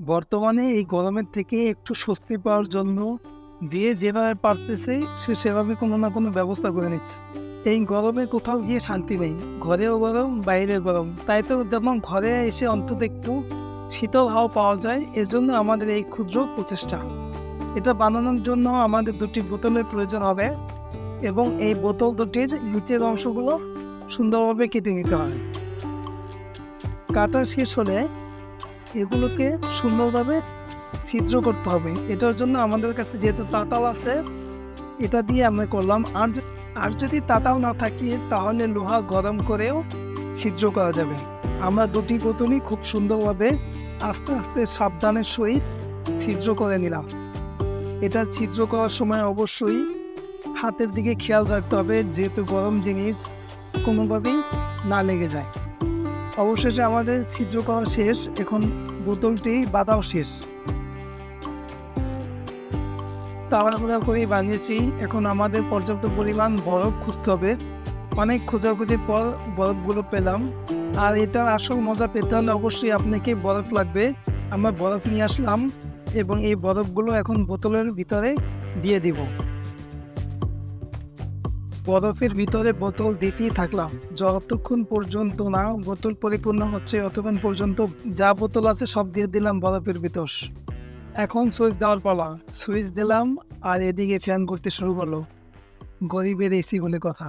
বর্তমানে এই গরমের থেকে একটু স্বস্তি পাওয়ার জন্য যে যেভাবে পারতেছে, সে সেভাবে কোনো না কোনো ব্যবস্থা করে নিচ্ছে। এই গরমে কোথাও গিয়ে শান্তি নেই। ঘরেও গরম, বাইরে গরম। তাই তো যেমন ঘরে এসে অন্তত একটু শীতল হাওয়া পাওয়া যায় এর জন্য আমাদের এই ক্ষুদ্র প্রচেষ্টা। এটা বানানোর জন্য আমাদের দুটি বোতলের প্রয়োজন হবে এবং এই বোতল দুটির নিচের অংশগুলো সুন্দরভাবে কেটে নিতে হবে। কাটা শেষ হলে এগুলোকে সুন্দরভাবে ছিদ্র করতে হবে। এটার জন্য আমাদের কাছে যেহেতু তাতাল আছে, এটা দিয়ে আমরা করলাম। আর আর যদি তাতাল না থাকে, তাহলে লোহা গরম করেও ছিদ্র করা যাবে। আমরা দুটি বোতলই খুব সুন্দরভাবে আস্তে আস্তে সাবধানের সহিত ছিদ্র করে নিলাম। এটা ছিদ্র করার সময় অবশ্যই হাতের দিকে খেয়াল রাখতে হবে, যেহেতু গরম জিনিস কোনোভাবেই না লেগে যায়। অবশেষে আমাদের ছিদ্র করা শেষ, এখন বোতলটি বাঁধাও শেষ। তাড়াহুড়া করেই বানিয়েছি, এখন আমাদের পর্যাপ্ত পরিমাণ বরফ খুঁজতে হবে। অনেক খোঁজাখুঁজির পর বরফগুলো পেলাম। আর এটার আসল মজা পেতে হলে অবশ্যই আপনাকে বরফ লাগবে। আমরা বরফ নিয়ে আসলাম এবং এই বরফগুলো এখন বোতলের ভিতরে দিয়ে দিব। বরফের ভিতরে বোতল দিতেই থাকলাম। যতক্ষণ পর্যন্ত না বোতল পরিপূর্ণ হচ্ছে, অতক্ষণ পর্যন্ত যা বোতল আছে সব দিয়ে দিলাম বরফের ভিতর। এখন সুইচ দেওয়ার পালা। সুইচ দিলাম আর এদিকে ফ্যান করতে শুরু করল। গরিবের এসি বলে কথা।